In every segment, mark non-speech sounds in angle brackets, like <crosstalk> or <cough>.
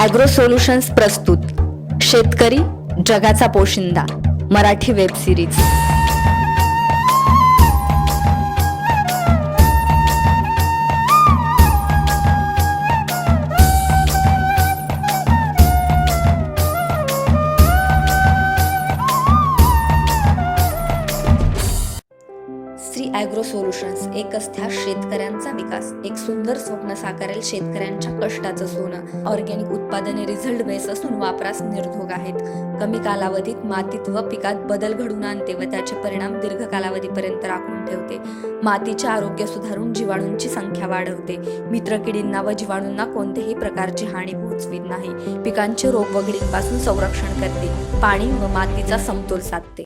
Agro solutions प्रस्तुत. शेतकरी जगाचा पोशिंदा. मराठी वेब सिरीज शेतकऱ्यांचा विकास एक सुंदर स्वप्न साकारेल शेतकऱ्यांच्या कष्टाचं सोनं. ऑर्गॅनिक उत्पादने रिझल्ट बेस असून वापरास निर्धोक आहेत. कमी कालावधीत मातीत व पिकात बदल घडून आणते व त्याचे परिणाम दीर्घ कालावधीपर्यंत राखून ठेवते. मातीचे आरोग्य सुधारून जीवाणूंची संख्या वाढवते. मित्र किडींना व जीवाणूंना कोणत्याही प्रकारची हानी पोहोचवीत नाही. पिकांचे रोग व संरक्षण करते. पाणी व मातीचा समतोल साधते.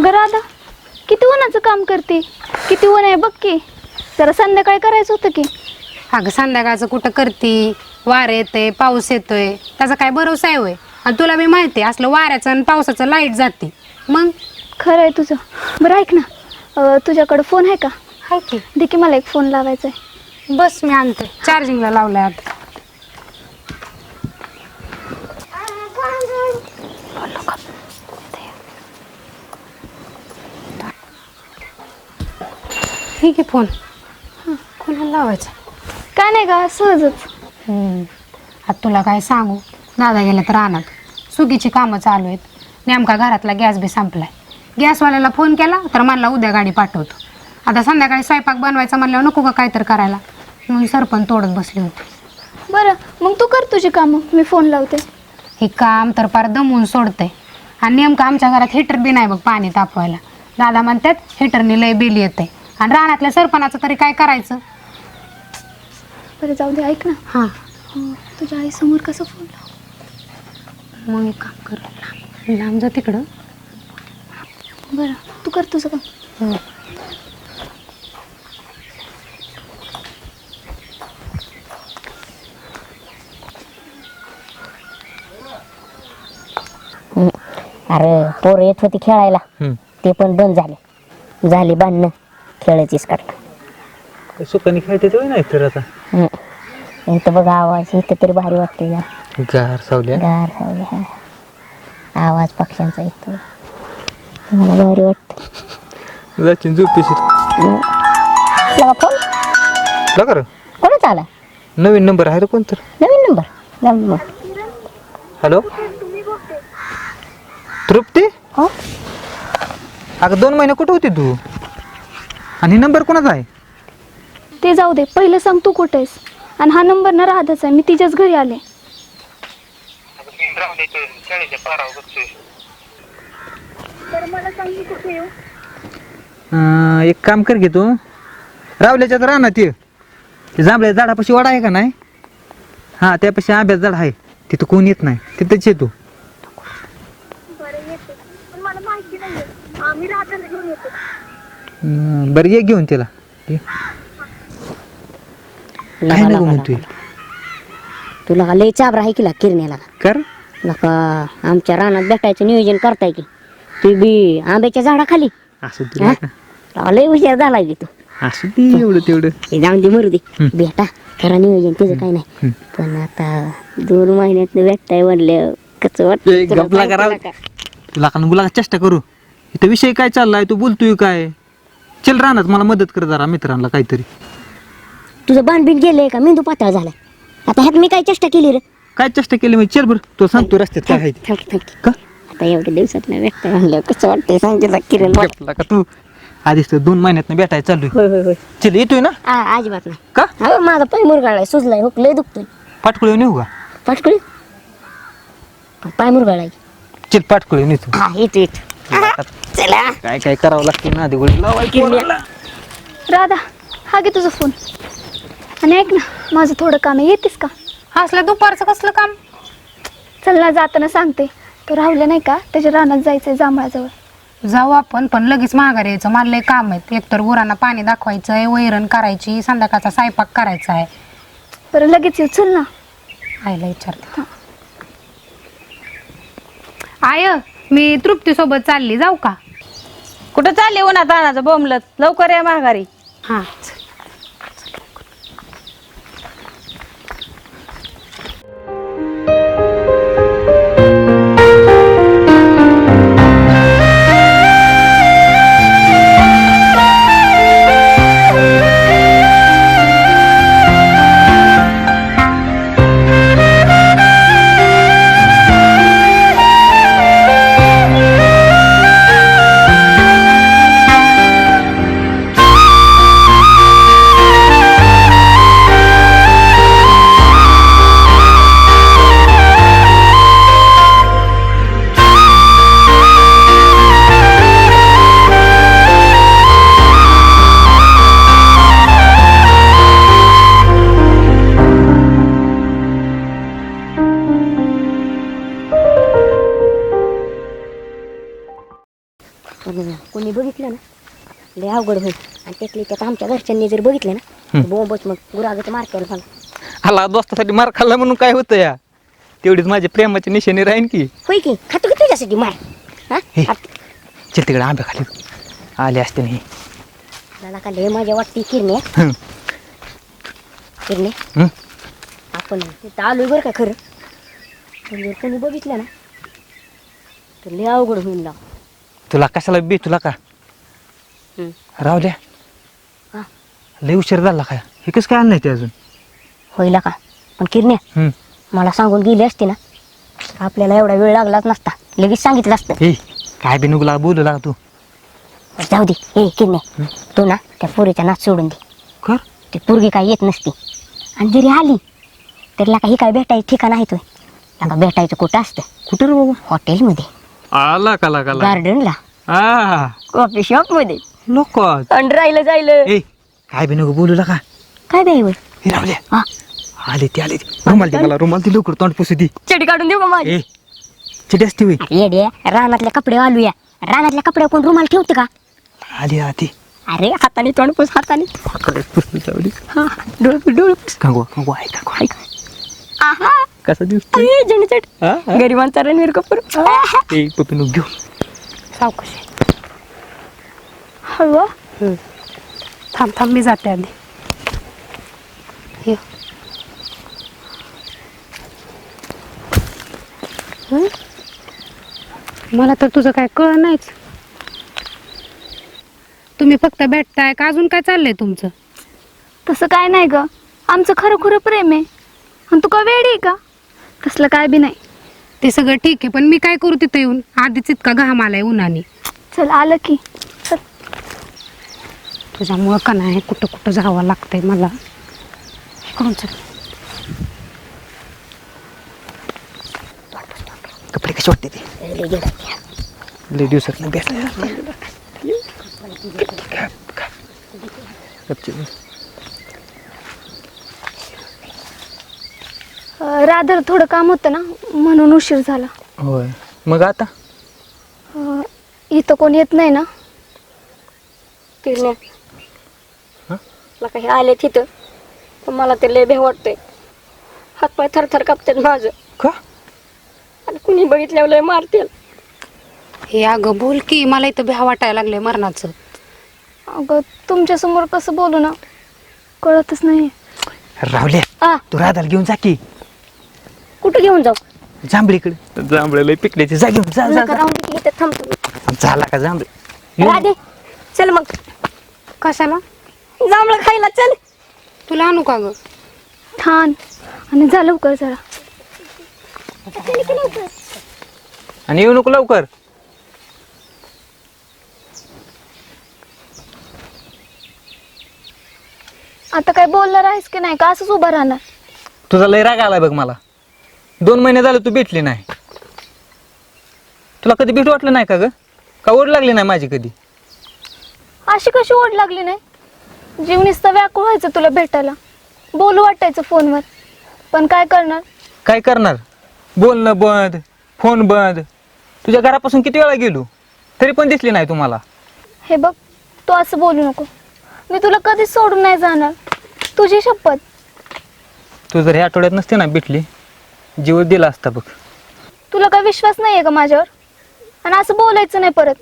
अगं राधा किती उन्हाचं काम करते? किती ऊन आहे बघ की. जरा संध्याकाळी करायचं होतं की. अगं संध्याकाळचं कुठं करती? वारं येतंय पाऊस येतोय. त्याचा काय भरोसा आहे होय? आणि तुला मी माहिती आहे असलं वाऱ्याचं आणि पावसाचं लाइट जाते. मग? खरं आहे तुझं. बरं ऐक ना. अं, तुझ्याकडं फोन आहे का? हाय की. दे की मला एक फोन लावायचा आहे बस मी आणते. चार्जिंगला लावलाय आता. ठीक आहे फोन. कोणाला लावायचा? काय नाही का सहजच. हम्म. आता तुला काय सांगू? दादा गेला तर रानात सुगीची कामं चालू आहेत. नेमका घरातला गॅस बी संपलाय. गॅसवाल्याला फोन केला तर म्हणला उद्या गाडी पाठवतो. आता संध्याकाळी स्वयंपाक बनवायचा म्हणल्यावर नको का काय तर करायला. म्हणून सरपण तोडत बसली होती. बरं मग तू कर तुझी कामं. मी फोन लावते. हे काम तर फार दमवून सोडतंय. आणि नेमकं आमच्या घरात हिटर बी नाही बघ पाणी तापवायला. दादा म्हणतात हिटरने लय बिल येते आणि रानातल्या सरपणाचं तरी काय करायचं? बरं जाऊ दे ऐक ना. हां. अं, तुझ्या आईसमोर कसं फोन लाव? मग एक काम कर लांब लांब जा तिकडं. बरं तू कर तुझं काम हम्म. अरे पोरं येत होती खेळायला. ते पण बंद झाले. झाली बांधणं. खेळायचीच काढ सुखाने खेळते तेव्हा नाही तर आता? इथं बघा आवाज इथं तरी भारी वाटते या. गार सावल्या गार हवे. आवाज पक्ष्यांचा येतो मला भारी वाटतं जाची झोपेशी लगा फोन? लगा रे. कोणाचा आला? नवीन नंबर आहे रे कोण तर नवीन नंबर? Number hello? तृप्ती? हो? अगं दोन महिने कुठं होती तू? आणि नंबर कोणाचा आहे? ते जाऊ दे पहिलं सांग तू कुठे आहेस आणि हा नंबर ना राधाच आहे मी तिच्याच घरी आले. अं, एक काम कर घे तू. रावल्याच्यात राहणार ते. ते जांभळ्या झाडापाशी वाडा आहे का नाही? हा त्यापाशी आंब्यात झाड आहे. तिथं कोण येत नाही. तिथंच ये तू. अं, बरं ये घेऊन तिला. ये. काय नको म्हणतोय? तुला लय चाबरा आहे की ला किरण्याला? कर. नका आमच्या रानात भेटायचं नियोजन करताय की. तू बी आंब्याच्या झाडाखाली. असं हा? तुला लय हुशार झालाय की तू. असं दे एवढं तेवढं. हे जाऊन दे मरू दे. भेटा करा नियोजन त्याचं काही नाही. पण आता दोन महिन्यात भेटताय म्हणलं कसं ए, वाटतं तुला? गपला काय करा. केलं का? तुला का मुला चेष्टा करू. इथं विषय काय चाललाय? तू बोलतोय काय? चल राहणार मला मदत कर जरा मित्रांना काहीतरी. तुझं बाणबीन गेलंय का? मेंदू पातळ झालाय. आता ह्यात मी काय चेष्टा केली रे? काय चेष्टा केली? मी चल बरं तो सांगतो रस्त्यात काय आहे ते. थांब, थांब. का? आता एवढ्या दिवसात नाही भेटताय म्हणलं कसं वाटतंय सांगितलं किरण गपला का तू? आधीच तर दोन महिन्यात भेटायला चालू होय होय होय. चल येतोय ना? आ, अजिबात नाही. का? अहो माझा पाय मुरगाळाय सुजलाय हुक लय दुखतोय. पाटकुळे नेऊ का? पाठकुळी पाय मुरगाळाय चल पाटकुळे नेतो. हा येतो येतो. चला. काय काय करावं लागते ना? आधी गोळी लावायची राधा हा घे तुझा फोन आणि ऐक ना माझं थोडं काम आहे. येतेस का? असलं दुपारचं कसलं काम? चल ना जाताना सांगते. तो राहुल्या नाही का? त्याच्या रानात जायचंय जांभळाजवळ. जाऊ आपण पण लगेच माघारी यायचं. मला लय काम आहेत. एकतर गुरांना पाणी दाखवायचं आहे वैरण करायची संध्याकाळचा स्वयंपाक करायचा आहे. बरं लगेच येऊ चल ना. आईला विचारते. आय मी तृप्ती सोबत चालली जाऊ का? कुठं चालले उन्हात? आणायचं बोंबलत. लवकर या माघारी. हा. पण कोणी बघितलं ना लय अवघड होईल. आणि त्यातली त्यात आमच्या घरच्यांनी जर बघितलं ना बोंबच मग गुरागच मारकेल मला आला दोस्तासाठी मार खाल्ला म्हणून काय होतं या? तेवढीच माझ्या प्रेमाची निशाणी राहीन की. होय की? खातो की तुझ्यासाठी मार? हा? हे. आत- चल तिकडे आंब्या खाली. आले असते नाही मला का लय मजा वाटते किरणे हं. किरणे हं? आपण तिथं आलोय बरं का खरं? पण जर कोणी बघितलं ना तर लय अवघड होईल ना. तुला कशाला बी तुला का? हं. रावल्या हा. लय उशीर झाला काय हे कसं काय आणलं नाही ते अजून? होईल का? पण किरणे हं. मला सांगून गेली असती ना आपल्याला एवढा वेळ लागलाच नसता. लगेच सांगितलं असतं. हे काय बी नुगला बोलू लागा तू. जाऊ दे. हे किरणे तू ना त्या पोरीचा नाच सोडून दे. कर. ती पोरगी काय येत नसती. आणि जरी आली तरी काही काय भेटायचं ठिकाण आहे तो लागा भेटायचं कुठं असतं? कुठे रे बाबा? हॉटेलमध्ये. आला काला काला गार्डनला आ. कॉफी शॉपमध्ये नको. आणि राहिलं जायलं ए काय बी नको बोलू लागा काय बाई होय हे रावल्या हा. आले ते आले ते. रुमाल दे मला रुमाल दे लवकर तोंड पुसू दे. चडी काढून देऊ का माझी? ए चिटी असते होय. येडे रानातले कपडे घालूया रानातल्या कपडे कोण रुमाल ठेवते का? आली आधी अरे हाताने तोंड पुस हाताने. पुसू जाऊ दे. हा डोळ डोळ पुस. कांगवा कांगवा आहे कांगवा आहे का आहा. कसा दिसतो जनचट हा, हा. गरिबांचा रणवीर कपूर. ए पप्पी घेऊ. सावकाश हळू थांब थांब मी जाते आधी. ये. हं? मला तर तुझं काय कळ नाहीच. तुम्ही फक्त भेटताय का? अजून काय चाललंय तुमचं? तसं काय नाही ग. आमचं खरं खरं प्रेम आहे. आणि तू का वेडी आहे का? तसलं काय बी नाही. ते सगळं ठीक आहे पण मी काय करू तिथं येऊन? आधीच इतका घाम आलाय उन्हाने. चल आलं की. चल. तुझ्यामुळं का नाही कुठं कुठं जावं लागतंय मला? इकडून चल. कपडे कसे वाटते ते? लय दिवसात भेटला अं, राधर थोडं काम होतं ना म्हणून उशीर झाला. होय. मग आता? अं, इथं कोण येत नाही ना? काही आले तिथं पण मला ते लय भेव वाटतंय. हातपाय थरथर कापतात माझं. का? आणि कुणी बघितल्यावर लय मारतील. हे अगं बोल की मला इथं भ्या वाटायला लागलंय मरणाचं. अगं तुमच्यासमोर कसं बोलू ना? कळतच नाही. रावले आ. तू राधाला घेऊन जा की. कुठं घेऊन जाऊ? जांभळीकडे. जांभळे लय पिकल्याचे. जा घेऊन जा जा, नका राहून दे की इथं थांबतो मी. जा झाला का जांभळे? राधे चल मग. कशाला? जांभळं खायला चल. तुला आणू का ग? छान आणि जा लवकर जरा. आणि येऊ नको लवकर. आता काय बोलणार आहेस की नाही? का असंच उभं राहणार? तुझा लय राग आलाय बघ मला. दोन महिने झाले तू भेटली नाही. तुला कधी भेट वाटलं नाही का ग? का ओढ लागली नाही माझी कधी? अशी कशी ओढ लागली नाही? जीव नुसतं व्याकुळ व्हायचं तुला भेटायला. बोलू वाटायचं फोनवर. पण काय करणार? काय करणार? बोलणं बंद फोन बंद. तुझ्या घरापासून किती वेळा गेलो? तरी पण दिसली नाही तुम्हाला. हे बघ तू असं बोलू नको. मी तुला कधीच सोडून नाही जाणार. तुझी शपथ. तू जर ह्या आठवड्यात नसते ना भेटली जीव दिला असता बघ. तुला काय विश्वास नाही आहे का माझ्यावर? आणि असं बोलायचं नाही परत.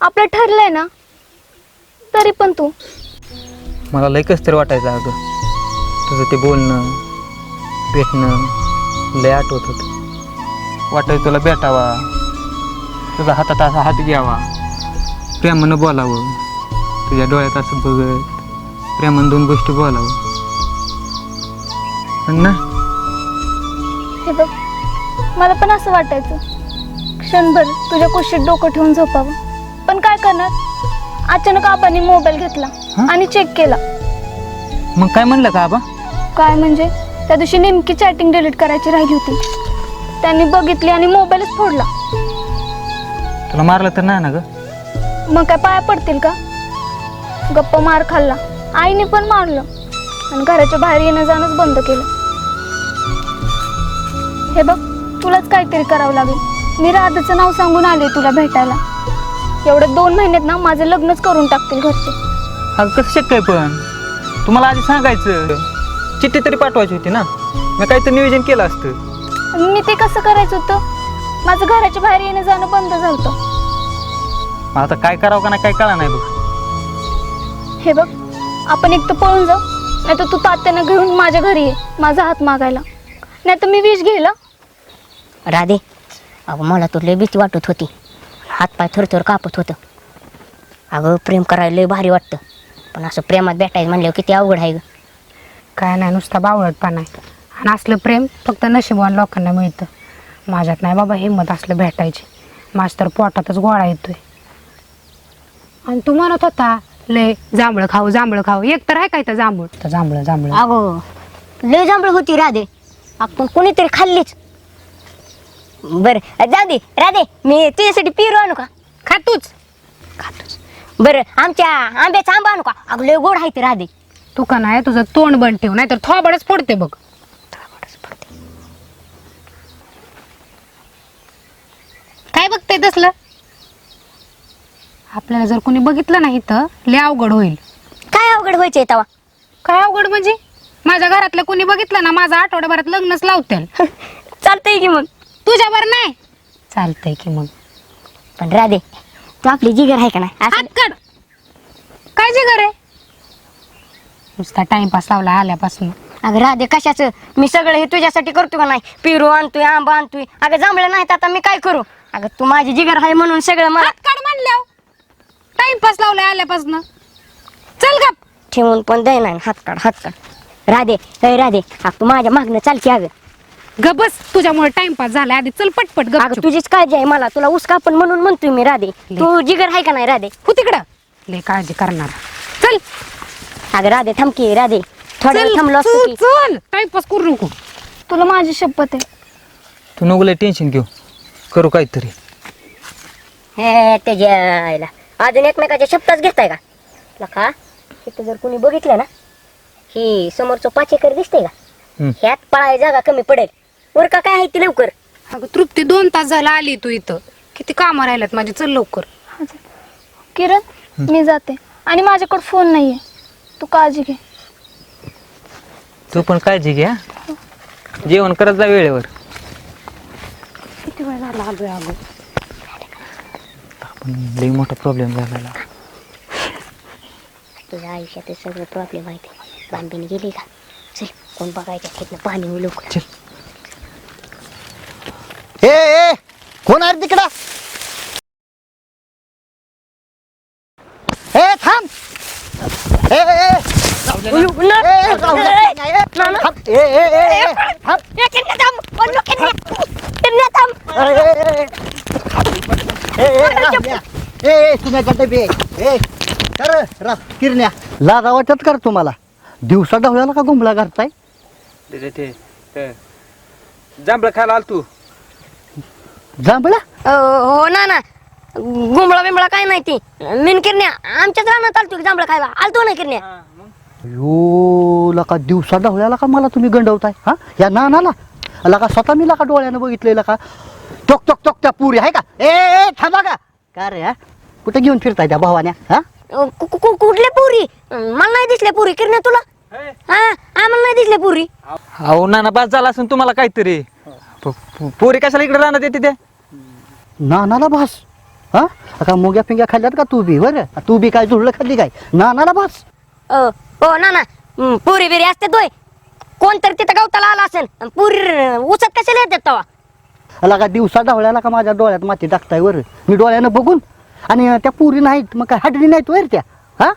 आपलं ठरलंय ना? तरी पण तू. मला लय कसं तरी वाटायचं अगं. तुझं ते बोलणं भेटणं लय आठवत होतं. वाटायचं तुला भेटावा. तुझा हातात असा हात घ्यावा. प्रेमानं बोलावं. तुझ्या डोळ्यात असं बघत प्रेमानं दोन गोष्टी बोलावं. पण ना? हे बघ मला पण असं वाटायचं. क्षणभर तुझ्या कुशीत डोकं ठेवून झोपावं. पण काय करणार? अचानक आबांनी मोबाईल घेतला? आणि चेक केला. मग काय म्हणलं का आबा? काय म्हणजे? त्या दिवशी नेमकी चॅटिंग डिलीट करायची राहिली होती. त्यांनी बघितली आणि मोबाईलच फोडला. तुला मारलं तर नाही ना गं? मग काय पाया पडतील का? गप्प मार खाल्ला. आईने पण मारलं. आणि घराच्या बाहेर येणं जाणंच बंद केलं. हे बघ तुलाच काहीतरी करावं लागेल. मी राधाचं नाव सांगून आले तुला भेटायला. एवढ्या दोन महिन्यात ना माझं लग्नच करून टाकतील घरचे. अगं कसं शक्य आहे पण? तुम्हाला आधी सांगायचं. चिठ्ठी तरी पाठवायची होती ना? मी काहीतरी नियोजन केलं असतं. मी ते कसं करायचं होतं? माझं घराच्या बाहेर येणं जाणं बंद झालं आता काय करावं का नाही काय कळा नाही बघ. हे बघ आपण एक तर पळून जाऊ नाही तर तू तात्यानं घेऊन माझ्या घरी ये माझा हात मागायला. नाही तर मी विष घेला राधे अगं मला तर लय भीती वाटत होती. हातपाय थरथर कापत होतं. अगं प्रेम करायला लय भारी वाटतं. पण असं प्रेमात भेटायचं म्हणल्यावर किती अवघड आहे ग. काय नाही नुसता बावळटपणा आहे. आणि असलं प्रेम फक्त नशिबवान लोकांना मिळतं. माझ्यात नाही बाबा हिंमत असलं भेटायची. माझ्या तर पोटातच गोळा येतोय. आणि तू म्हणत होता लय जांभळं खाऊ जांभळं खाऊ. एक तर आहे काय तर जांभूळ? तर जांभळं जांभळं. अगो. लय जांभळ होती राधे. आपण कोणीतरी खाल्लीच. बरं जाऊ दे राधे मी तुझ्यासाठी पिरू आणू का? खातूच. खातोच. बरं आमच्या आंब्याचा आंबा आणू का? अगं लय गोड आहे ते राधे. तू का नाही तुझं तोंड बंद ठेव नाही तर थोबडच पडते बघ. काय बघते तसलं? आपल्याला जर कोणी बघितलं नाही तर लय अवघड होईल. काय अवघड व्हायचंय तवा? काय अवघड म्हणजे? माझ्या घरातलं कोणी बघितलं ना माझं आठवड्याभरात लग्नच लावतील. <laughs> चालतंय की मग. तुझ्यावर नाही. चालतंय की मग. पण राधे तू आपली जिगर आहे का नाही? असं हातकड काय जे घर आहे? नुसता टाइमपास लावला आल्यापासून. अगं राधे कशाचं? मी सगळं हे तुझ्यासाठी करतो का नाही? पिरू आणतोय आंबा आणतोय. अगं जांभळं नाहीत आता मी काय करू? अगं तू माझी जिगर आहे म्हणून सगळं मला हातकड म्हणल्या टाइमपास लावलाय आल्यापासून. चल गप. ठेवून पण दे नाही हात काढ हात काढ. राधे अय राधे अगं तू माझ्या मागणं चालकी अगं. ग बस तुझ्यामुळे टाइमपास झाला आधी चल पटपट अगं गप तुझीच काळजी आहे मला. तुला उसका पण म्हणून म्हणतोय मी राधे. तू जिगर आहे का नाही राधे? हो तिकडं. लय काळजी करणार. चल. अगं राधे थांबकी राधे. थोडं वेळ चल थांबलो असतो चल की. चल. टाइमपास करू नको. तुला माझी शपथ आहे. तू नको लय टेन्शन घेऊ. करू काहीतरी. हे त्याच्या आईला. अजून एकमेकाच्या शब्दच घेताय का? लका इथं जर कोणी बघितलं ना ही समोरचं पाच एकर दिसतंय का. ह्यात पळाय जागा कमी पडेल. वर का काय आहे ती लवकर? अगं तृप्ती दोन तास झाला आली तू इथं. किती कामं राहिल्यात माझी चल लवकर. किरण मी जाते. आणि माझ्याकडे फोन नाहीये. तू काळजी घे. तू पण काळजी घ्या जेवण करत जा वेळेवर. किती वेळ झाला आलोय अगं? पण लई मोठा प्रॉब्लेम झालेला. तुझ्या आयुष्यात सगळं प्रॉब्लेम आहे ते. बांधीने गेली का चल कोण बघायच्या तिथनं पाणी मी लवकर चल ए ए कोण आहे तिकडं ए थांब ए ए ए, ए, ए, राहू दे. नाही, ए, थांब. ए, ए, ए, ए, थांब. ए, ए, ए, ए, ए, राहू द्या. ए, ए, तुम्ही गड्डे बे ए कर रा किरण्या लाजा वाटत कर तुम्हाला दिवसा ढवळ्याला का गुंबळा करताय? ते- ते ते- जांभळं खायला आल तू? जांभळा? हो ना ना. गुंबळा बिंबळा काय नाही ती. मीन किरण्या आमच्याच रानात आलतो की जांभळा खायला. आलतो ना किरण्या. यो लका दिवसा ढवळ्याला का मला तुम्ही गंडवताय हा? या नानाला. लका स्वतः मी लका डोळ्यानं बघितलेलं का टोक टोक टोक त्या पुरी आहे का? ए ए थांबा का? का रे हा? कुठे घेऊन फिरताय त्या भावाने हा? कु- कु- कु- कुठल्या पुरी? मला नाही दिसल्या पुरी. किरण्या तुला? हा? आम्हाला नाही दिसले पुरी. अहो नाना बास झाला असून तुम्हाला काहीतरी. प- प- पोरी कशाला इकडे राहणार येते ते? नानाला भास. हा? का मुग्या पिंग्या खाल्ल्यात का तू बी? बरं. तू बी काय जुळलं खाल्ली काय? नानाला भास. अ, हो ना ना पुरी बिरी असते तोय. कोणतरी तिथं गवताला आला असेल. अन पुरी उचत कशाला येतात तवा? लगा दिवसा ढवळ्याला का माझ्या डोळ्यात माती टाकताय वर मी डोळ्यानं बघून आणि त्या पुरी नाहीत मग काय हडली नाहीत वर त्या? हा?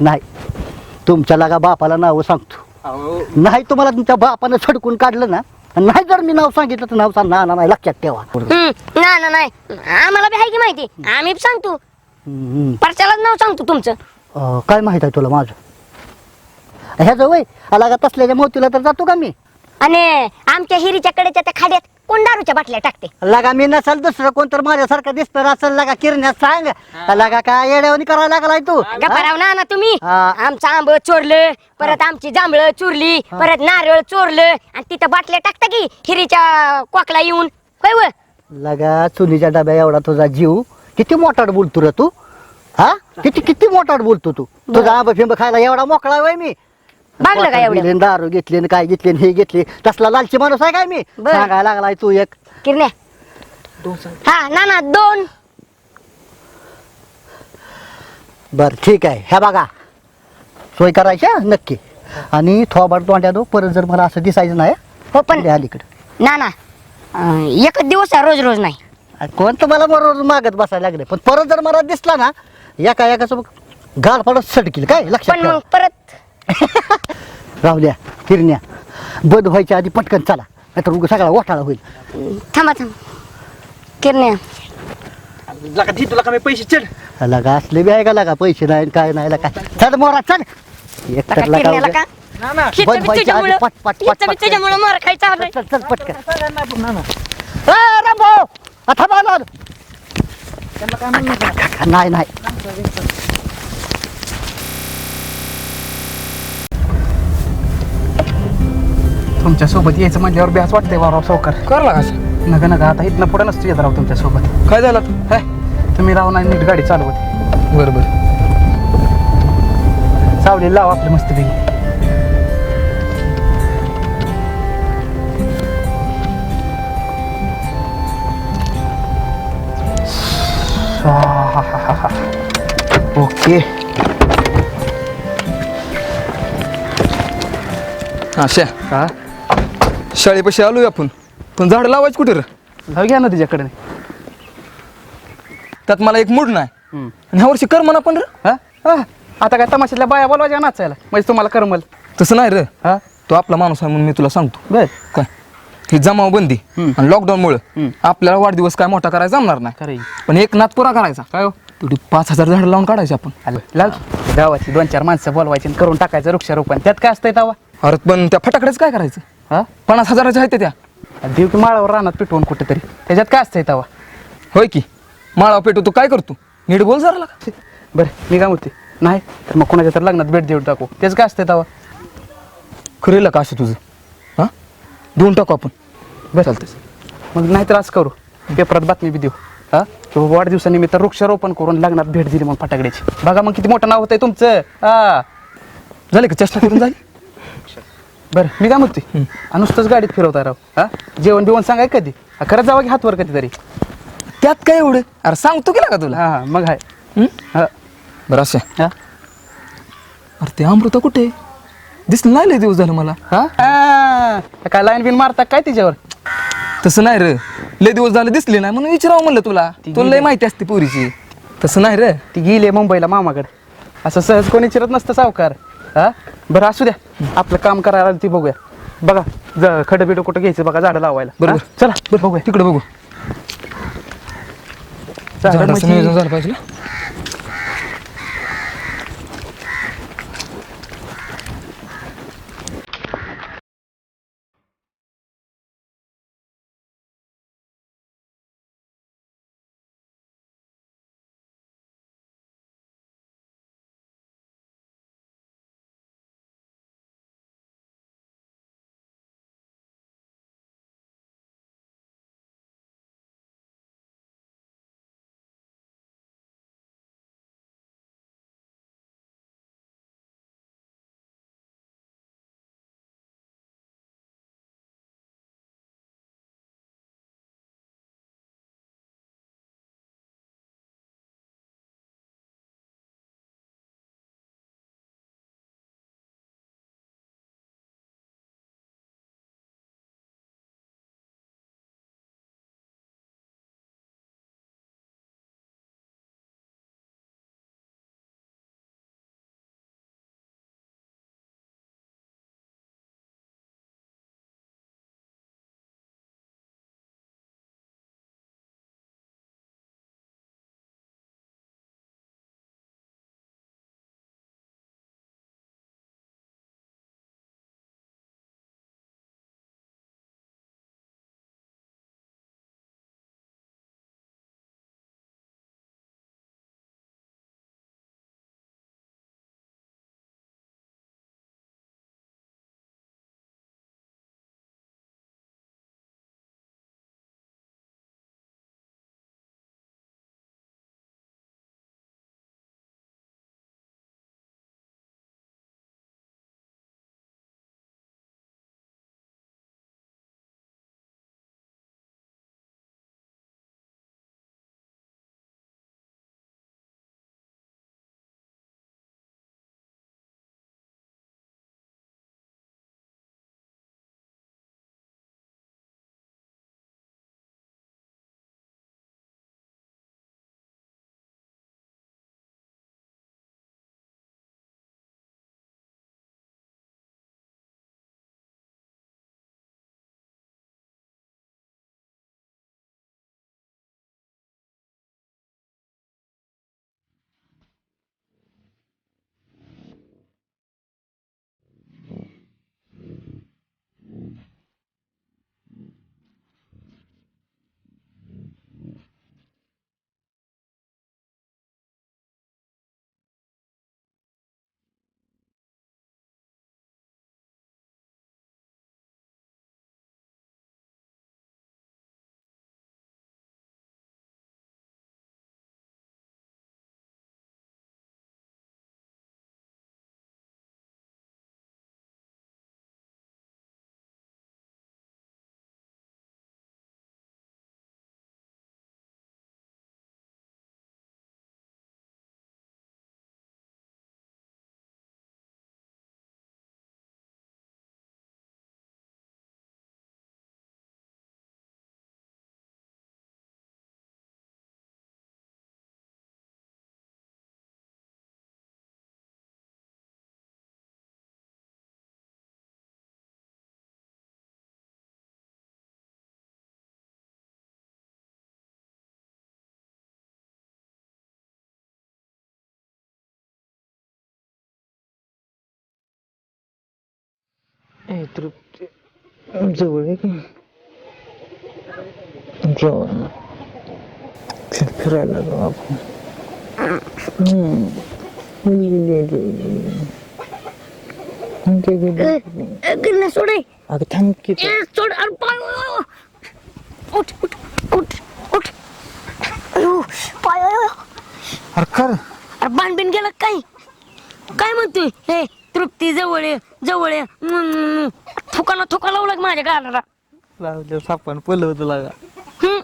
नाही. तुमच्या लगा बापाला नावं सांगतो. नाही तुम्हाला तुमच्या बापानं छडकून काढलं ना नाही जर मी नाव सांगितलं तर नाव सांग ना नाही लक्षात ठेवा. ना ना नाही. आम्हाला बी आहे की माहिती? आम्ही बी सांगतो. परच्यालाच नाव सांगतो तुमचं. काय माहीत आहे तुला माझं? ह्याचं वय लगा तसल्याच्या मोतीला तर जातो का मी? आणि आमच्या हिरीच्या कडेच्या त्या खाड्यात कोण दारूच्या बाटल्या टाकते. लगा मी नसल दुसरं कोण तर माझ्यासारखं दिसतं असेल लगा किरण्यात सांग. लगा काय येड्यावानी करायला लागलाय तू? गप्पा ना ना तुम्ही. हा. आमचं आंब चोरलं परत आमची जांभळं चोरली परत नारळ चोरलं आणि तिथं बाटल्या टाकता की हिरीच्या कोकला येऊन. होय व? लगा चुलीच्या डब्या एवढा तुझा जीव. किती मोठाड बोलतो रे तू? हा? किती किती मोठाड बोलतो तू? तुझा आंबा फिंब खायला एवढा मोकळा वय मी. भागलं का एवढं? दारू घेतली आणि काय घेतली आणि हे घेतली. तसला लालची माणूस आहे काय मी? बर. सांगायला लागलाय तू एक. किरण्या. हा ना ना दोन. बर ठीक आहे. ह्या बघा. सोय करायची हं, नक्की. आणि थोबाड तोंड्या दो परत जर मला असं दिसायचं नाही हो पण द्या अलीकडे ना ना. अं, एकच दिवस आहे, रोज रोज नाही. कोण तर मला बरोबर मागत बसायला लागले? पण परत जर मला दिसला ना एका एकाचं गाड पडत सडकील काय? लक्षात पण ठेवा. मग परत <laughs> राहुल्या हिरण्या बंद व्हायच्या आधी पटकन चला नाहीतर उगा सगळा ओठाळा होईल. थांबा थांबा. किरण्या लका ती तुला कमी पैसे चढ. लगा असले बी आहे का लगा पैसे नाही काय नाही लगा. चल मोरा चल. एक तर लगा किरण्याला उगा- का हिचं बंद बी व्हायच्या आधी तुझ्यामुळं- पट पट पट हिचं बी पट. तुझ्यामुळं मार खायचा आलाय. चल चल पटकन. ए, रामभाऊ, आता बोला नाही नाही. तुमच्यासोबत यायचं म्हणल्यावर बी असं वाटतंय वाराव सावकार. करला कसं नका नका आता इथनं पुढे नसतो येत राव तुमच्यासोबत काय झालं? हाय तुम्ही राव नाही नीट गाडी चालवत. बरं बरं. सावली लाव आपली मस्त पैकी ओके. अशा. हा? शाळेपाशी आलोय आपण. पण झाड लावायचं कुठे रे? जाऊ घ्या ना तिच्याकडे. त्यात मला एक मूड नाही. हम्म. आणि ह्या वर्षी कर म्हणा पण रे? हा? हा. आता काय तमाशातल्या बाया बोलवायच्या नाचायला? म्हणजे तुम्हाला करमल. तसं नाही रे. हा? तो आपला माणूस आहे म्हणून मी तुला सांगतो. बर. काय? ही जमावबंदी हम्म. आणि लॉकडाऊनमुळे हम्म. आपल्याला वाढदिवस काय मोठा करायचा जमणार नाही. खरं पण एक नात पुरा करायचा. काय हो? तेवढी पाच हजार झाडं लावून काढायची आपण. लाव गावाची दोन चार माणसं बोलवायची आणि करून टाकायचं वृक्षारोपण. त्यात काय असतंय तवा? अरे पण त्या फटाकड्याच काय करायचं? हा? पन्नास हजाराच्या आहेत त्या. देव की माळावर रानात पेटवून कुठेतरी. त्याच्यात काय असतंय तवा? होय की? माळा पेटू तू काय करतो? नीट बोल जरा लागा. बरं मी काय म्हणते नाही तर मग कोणाच्या तर लग्नात भेट देऊन टाकू. तेच काय असतंय तवा? खरेल का असं तुझं. हा? देऊन टाकू आपण. बरं. चालतंय. मग नाहीतर आज करू. पेपरात बातमी बी देऊ. हा? की बाबा वाढदिवसानिमित्त वृक्षारोपण करून लग्नात भेट दिली मग फटाकड्याची. बघा मग किती मोठं नाव होतंय तुमचं. हा. झाले का? चेष्टा करून झाली? बरं मी काय म्हणते आणि नुसतंच गाडीत फिरवता राव. हा? जेवण बिवण सांगाय कधी? खरंच जावा की हातवर कधीतरी. त्यात काय एवढं? अरे सांगतो केला का तुला. हा हा मग आहे हम्म? हा. बरं असं. हा. अरे ते अमृता कुठे? दिसलं नाही लय दिवस झालं मला. हा. काय लाईन बिन मारता काय तिच्यावर? तसं नाही रे. लय दिवस झालं दिसली नाही म्हणून विचारावं म्हणलं तुला. ती तुला लय. माहिती असते पोरीची. तसं नाही रे. ती गेली मुंबईला मामाकडे. असं सहज कोणी चिरत नसतं सावकार. हा? बरं असू द्या. आपलं काम करायला ती बघूया. बघा ज खडं बिडं कुठं घ्यायचं बघा झाडं लावायला. बरोबर? चला बरं बघूया. तिकडे बघू. झाडं झाडाचं नियोजन झालं पाहिजे ना. आहे तृप्ती जवळ आहे का फिरायला जाऊ आपण. सोडे अगं तू. सोड अरे पाय उठ उठ उठ उठ. अयो, पाय अयो. अरे कर. अरे बाणबीन गेलं काय? काय म्हणतोय? हे तृप्ती जवळ ये जवळ ये. हम्म. थुकाला थुका लावला का माझ्या गालाला. लावलं सापण पलवत लागा. हम्म.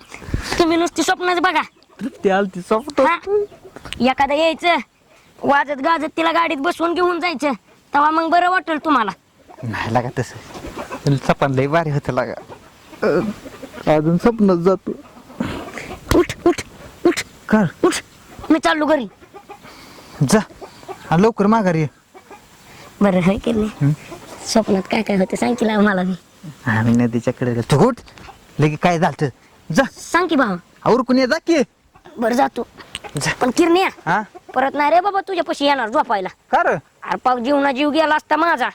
तुम्ही नुसती स्वप्नाच बघा. तृप्ती आलती सोपतो हा? एखादं यायचं वाजत गाजत तिला गाडीत बसवून घेऊन जायचं तेव्हा मग बरं वाटेल तुम्हाला. नाही लागा तसं. सपन लय भारी होतं लागा. अं, अजून स्वप्नच जातो. उठ उठ उठ. कर उठ. मी चाललो घरी. जा. आणि लवकर माघारी ये. बरं हाय की नाही? स्वप्नात काय काय होतं सांग तिला मला मी आम्ही नदीच्या कडे. तू उठ. लगे काय झालं जा. सांग की भावा आवरकून ये जा की. बरं जातो. जा. पण किरण्या हा? परत नाही रे बाबा तुझ्या पशी येणार झोपायला. कर अरे पाव जीवना जीव गेला असता माझा.